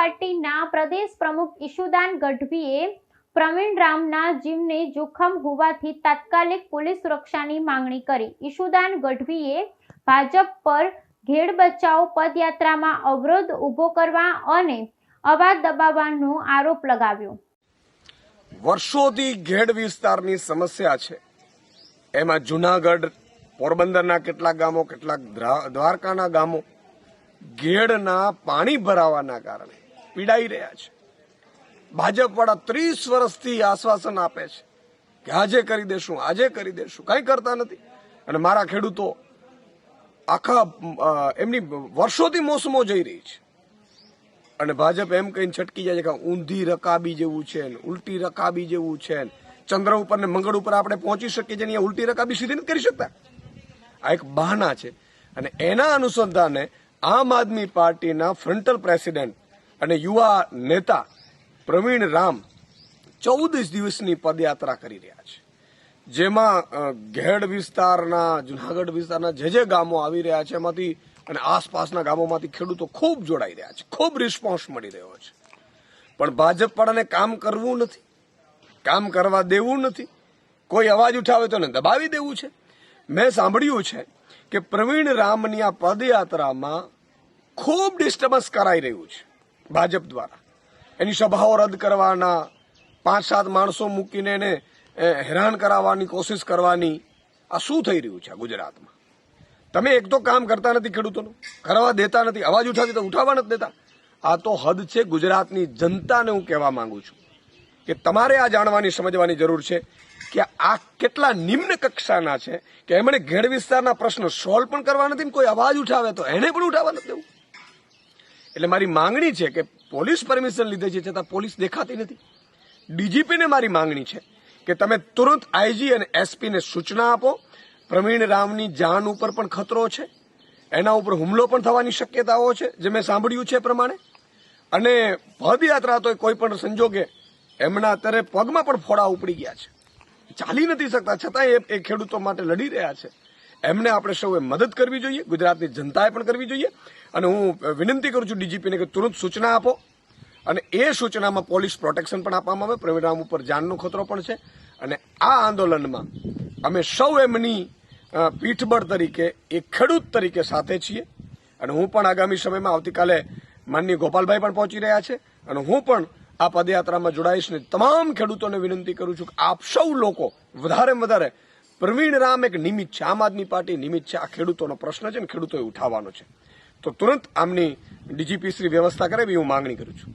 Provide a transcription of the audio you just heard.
પાર્ટીના પ્રદેશ પ્રમુખ ઈશુદાન ગઢવીએ પ્રવીણ રામના જીવને જોખમ હોવાથી તાત્કાલિક પોલીસ સુરક્ષાની માંગણી કરી. ઈશુદાન ગઢવીએ ભાજપ પર ઘેડ બચાવ પદયાત્રામાં અવરોધ ઊભો કરવા અને અવાજ દબાવવાનો આરોપ લગાવ્યો. વર્ષોથી ઘેડ વિસ્તારની સમસ્યા છે. એમાં જુનાગઢ, પોરબંદરના કેટલાક ગામો, કેટલાક દ્વારકાના ગામો ઘેડના પાણી ભરાવાના કારણે પીડાઈ રહ્યા છે. ભાજપ વાળા ત્રીસ વર્ષથી આશ્વાસન આપે છે કે આજે કરી દેશું, આજે કરી દેશું. કંઈ કરતા નથી. અને મારા ખેડૂતો આખા એમની વર્ષોથી મોસમો જઈ રહી છે. અને ભાજપ એમ કહીને છટકી જાય છે કે ઊંધી રકાબી જેવું છે ને, ઉલટી રકાબી જેવું છે ને. ચંદ્ર ઉપર ને મંગળ ઉપર આપણે પહોંચી શકીએ છીએ અહીંયા ઉલટી રકાબી સીધી નથી કરી શકતા. આ એક બહાના છે. અને એના અનુસંધાને આમ આદમી પાર્ટીના ફ્રન્ટલ પ્રેસિડેન્ટ અને યુવા નેતા પ્રવીણ રામ ચૌદ દિવસની પદયાત્રા કરી રહ્યા છે. જેમાં ઘેડ વિસ્તારના, જુનાગઢ વિસ્તારના જે જે ગામો આવી રહ્યા છે એમાંથી અને આસપાસના ગામોમાંથી ખેડૂતો ખૂબ જોડાઈ રહ્યા છે. ખૂબ રિસ્પોન્સ મળી રહ્યો છે. પણ ભાજપ વાળાને કામ કરવું નથી. કામ કરવા દેવું નથી. કોઈ અવાજ ઉઠાવે તો એને દબાવી દેવું છે. મેં સાંભળ્યું છે કે પ્રવીણ રામની આ પદયાત્રામાં ખૂબ ડિસ્ટર્બન્સ કરાઈ રહ્યું છે. ભાજપ દ્વારા. એની સભાઓ રદ કરવાના પાંચ સાત માણસો મૂકીને એને હેરાન કરાવવાની કોશિશ કરવાની આ શું થઈ રહ્યું છે ગુજરાતમાં? તમે એક તો કામ કરતા નથી ખેડૂતોનું કરવા દેતા નથી, અવાજ ઉઠાવી તો ઉઠાવવા નથી દેતા. આ તો હદ છે ગુજરાતની જનતાને હું કહેવા માંગુ છું કે તમારે આ જાણવાની, સમજવાની જરૂર છે કે આ કેટલા નિમ્ન કક્ષાના છે કે એમણે ઘેડ વિસ્તારના પ્રશ્નો સોલ્વ પણ કરવા નથી કોઈ અવાજ ઉઠાવે તો એને પણ ઉઠાવવા નથી દેવું. એટલે મારી માંગણી છે કે પોલીસ પરમિશન લીધે છે છતાં પોલીસ દેખાતી નથી. ડીજીપીને મારી માંગણી છે કે તમે તુરંત આઈજી અને એસપીને સૂચના આપો. પ્રવીણ રામની જાન ઉપર પણ ખતરો છે. એના ઉપર હુમલો પણ થવાની શક્યતાઓ છે, જે મેં સાંભળ્યું છે પ્રમાણે. અને પદયાત્રા તો કોઈ પણ સંજોગે એમના અત્યારે પગમાં પણ ફોડા ઉપડી ગયા છે. ચાલી નથી શકતા. છતાંય એ- એ ખેડૂતો માટે લડી રહ્યા છે. એમને આપણે સૌએ મદદ કરવી જોઈએ, ગુજરાતની જનતાએ પણ કરવી જોઈએ. અને હું વિનંતી કરું છું ડીજીપીને કે તુરંત સૂચના આપો. અને એ સૂચનામાં પોલીસ પ્રોટેક્શન પણ આપવામાં આવે. પ્રવીણ ઉપર જાનનો ખતરો પણ છે. અને આ આંદોલનમાં અમે સૌ એમની પીઠબળ તરીકે, એક ખેડૂત તરીકે સાથે છીએ. અને હું પણ આગામી સમયમાં આવતીકાલે માનનીય ગોપાલભાઈ પણ પહોંચી રહ્યા છે. અને હું પણ આ પદયાત્રામાં જોડાઈશ ને તમામ ખેડૂતોને વિનંતી કરું છું કે આપ સૌ લોકો વધારે વધારે પ્રવીણ રામ એક નિમિત્ત છે. આમ આદમી પાર્ટી નિમિત્ત છે. આ ખેડૂતોનો પ્રશ્ન છે ખેડૂતોએ ઉઠાવવાનો છે. તો તુરંત આમની ડીજીપી શ્રી વ્યવસ્થા કરે એવી હું માંગણી કરું છું.